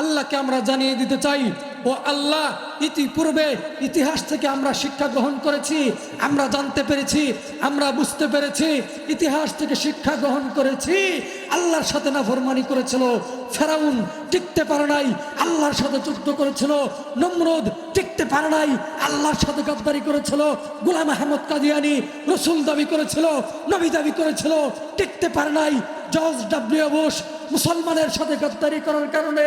আল্লাহকে আমরা জানিয়ে দিতে চাই, ও আল্লাহ, ইতিপূর্বে ইতিহাস থেকে আমরা শিক্ষা গ্রহণ করেছি, আমরা জানতে পেরেছি, আমরা বুঝতে পেরেছি, ইতিহাস থেকে শিক্ষা গ্রহণ করেছি, আল্লাহর সাথে না ফরমানি করেছিল ফেরাউন টিকতে পারে নাই, আল্লাহর সাথে যুদ্ধ করেছিল। নমরুদ টিকতে পারে নাই, আল্লাহর সাথে গদ্দারি করেছিল। গোলাম আহমদ কাদিয়ানি রসুল দাবি করেছিল, নবী দাবি করেছিল, টিকতে পারে নাই। জর্জ ডাব্লিউ বুশ মুসলমানের সাথে গদ্দারি করার কারণে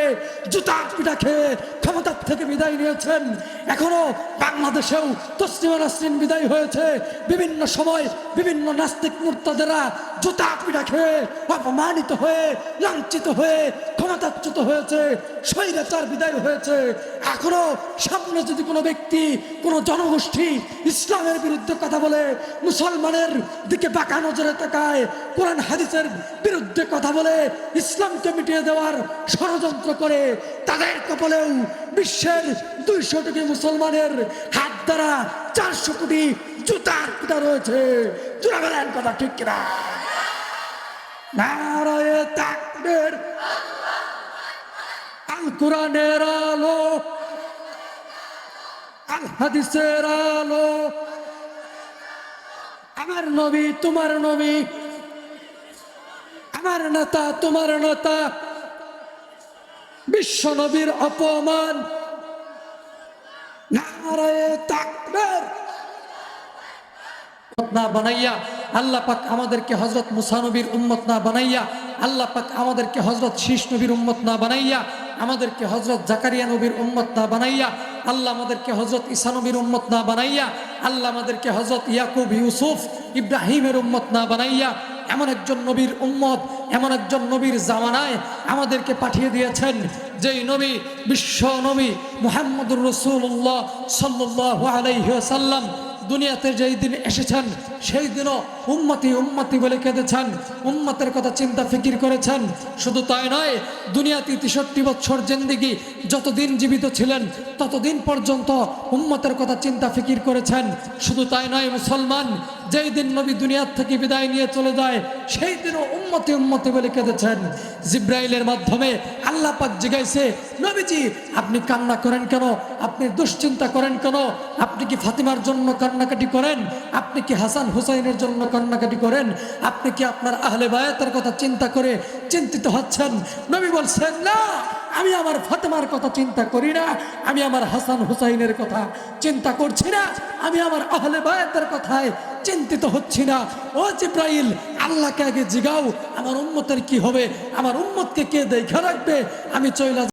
জুতা পিটা খেয়ে ক্ষমতার থেকে বিদায় নিয়েছেন। এখনও বাংলাদেশেও তসলিমা নাসরিন বিদায় হয়েছে। বিভিন্ন সময় বিভিন্ন নাস্তিক মুর্তাদেরা জুতা পিটা খেয়ে অপমানিত হয়ে, লাঞ্ছিত হয়ে ক্ষমতাচ্যুত হয়েছে, স্বৈরাচার বিদায় হয়েছে। এখনও সামনে যদি কোনো ব্যক্তি, কোনো জনগোষ্ঠী ইসলামের বিরুদ্ধে কথা বলে, মুসলমানের দিকে বাঁকা নজরে তাকায়, কোরআন হাদিসের বিরুদ্ধে কথা বলে, ইসলামকে মিটিয়ে দেওয়ার ষড়যন্ত্র করে, তাদের কপালেও বিশ্বের দুইশো কোটি মুসলমানের হাত দ্বারা চারশো কোটি জুতার পিতা রয়েছে। জোড়া কথা ঠিক কিনা? নারায়ে তাকবীর আল কোরআনের আলো, আল হাদিসের আলো। আমার নবী তোমার নবী, আমার নেতা তোমার নেতা। বিশ্ব নবীর অপমান, নারায়ে তাকবীর। না বানাইয়া আল্লাহ পাক আমাদেরকে হজরত মুসানবীর নবীর উম্মত না বানাইয়া আমাদেরকে হজরত জাকারিয়া নবীর উম্মত না বানাইয়া, আল্লাহ আমাদেরকে হজরত ঈসা নবীর উম্মত না বানাইয়া, আল্লাহ আমাদেরকে হজরত ইয়াকুব, ইউসুফ, ইব্রাহিমের উম্মত না বানাইয়া, এমন একজন নবীর উম্মত, এমন একজন নবীর জামানায় আমাদেরকে পাঠিয়ে দিয়েছেন, যেই নবী বিশ্ব নবী মুহাম্মদুর রসুল্লাহ সাল্লাহ আলাইসাল্লাম দুনিয়াতে যেই দিন এসেছেন, সেই দিনও উম্মতি উম্মতি বলে কেঁদেছেন, উম্মতের কথা চিন্তা ফিকির করেছেন। শুধু তাই নয়, দুনিয়াতে তেষট্টি বছর জিন্দিগি, যতদিন জীবিত ছিলেন, ততদিন পর্যন্ত উম্মতের কথা চিন্তা ফিকির করেছেন। শুধু তাই নয়, মুসলমান, যেই দিন নবী দুনিয়ার থেকে বিদায় নিয়ে চলে যায়, সেই দিনও উম্মতি উম্মতি বলে কেঁদেছেন। জিব্রাইলের মাধ্যমে আল্লাহ পাক জিগাইছে, নবীজি, আপনি কান্না করেন কেন? আপনি দুশ্চিন্তা করেন কেন? আপনি কি ফাতিমার জন্য কান্নাকাটি করেন? আপনি কি হাসান হুসাইনের জন্য কান্নাকাটি করেন? আপনি কি আপনার আহলে বায়াতের কথা চিন্তা করে চিন্তিত হচ্ছেন? নবী বলছেন, না, আমি আমার ফাতেমার কথা চিন্তা করি না, আমি আমার হাসান হুসাইনের কথা চিন্তা করছি না, আমি আমার আহলে বায়াতের কথায় চিন্তিত হচ্ছি না। ও জিব্রাইল আল্লাহকে আগে জিগাও আমার উন্মতের কি হবে? আমার উন্মতকে কে দেখা রাখবে? আমি চইলা